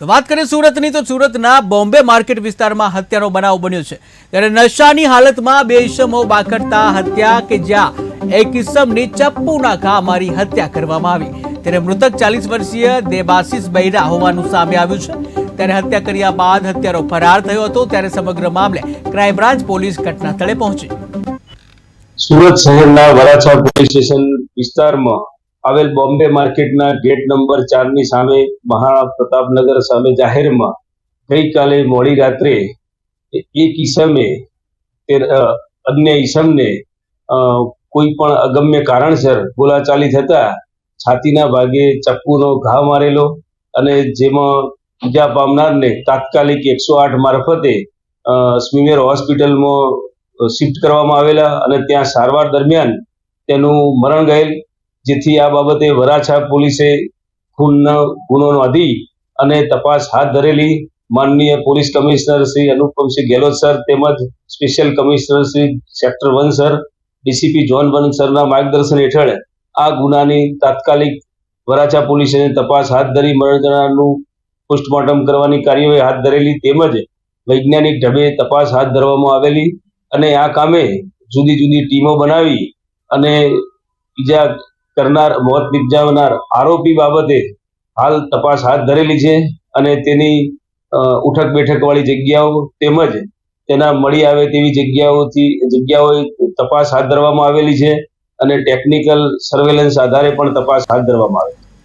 તો વાત કરીએ સુરતની, તો સુરતના બોમ્બે માર્કેટ વિસ્તારમાં હત્યાનો બનાવ બન્યો છે. ત્યારે નશાની હાલતમાં બે ઈસમો બાખડતા હત્યા કે જ્યાં એક ઈસમની ચપ્પુના ઘા મારી હત્યા કરવામાં આવી. ત્યારે મૃતક ચાલીસ વર્ષીય દેબાશીષ બૈરા હોવાનું સામે આવ્યું છે. ત્યારે હત્યા કર્યા બાદ હત્યારો ફરાર થયો હતો. ત્યારે સમગ્ર મામલે ક્રાઇમ બ્રાન્ચ પોલીસ ઘટના સ્થળે પહોંચી. સુરત શહેરના વરાછા પોલીસ સ્ટેશન વિસ્તારમાં આવેલ બોમ્બે માર્કેટના ગેટ નંબર ચારની સામે મહારાણા પ્રતાપનગર સામે જાહેરમાં ગઈકાલે મોડી રાત્રે એક ઈસમે અન્ય ઈસમને કોઈ પણ અગમ્ય કારણસર બોલાચાલી થતા છાતીના ભાગે ચપ્પુનો ઘા મારેલો અને જેમાં ઈજા પામનારને તાત્કાલિક એકસો આઠ મારફતે સ્મીમેર હોસ્પિટલમાં શિફ્ટ કરવામાં આવેલા અને ત્યાં સારવાર દરમિયાન તેનું મરણ ગયેલ. જેથી આ બાબતે વરાછા પોલીસે ખૂનનો ગુનો નોંધી અને તપાસ હાથ ધરેલી માનનીય police commissioner Shri Anupamsingh Gehlot sir તેમજ special commissioner Shri sector one sir, DCP zone one સરના માર્ગદર્શન હેઠળ આ ગુનાની તાત્કાલિક વરાછા પોલીસે તપાસ હાથ ધરી મરણ પોસ્ટમોર્ટમ કરવાની કાર્યવાહી હાથ ધરેલી તેમજ વૈજ્ઞાનિક ઢબે તપાસ હાથ ધરવામાં આવેલી અને આ કામે જુદી જુદી ટીમો બનાવી અને ઈજા કરનાર, મોત નિપજાવનાર આરોપી બાબતે હાલ તપાસ હાથ ધરેલી છે અને તેની ઉઠક બેઠક વાળી જગ્યાઓ તેમજ તેના મળી આવે તેવી જગ્યાઓથી, જગ્યાઓએ તપાસ હાથ ધરવામાં આવેલી છે અને ટેકનિકલ સર્વેલન્સ આધારે પણ તપાસ હાથ ધરવામાં આવે છે.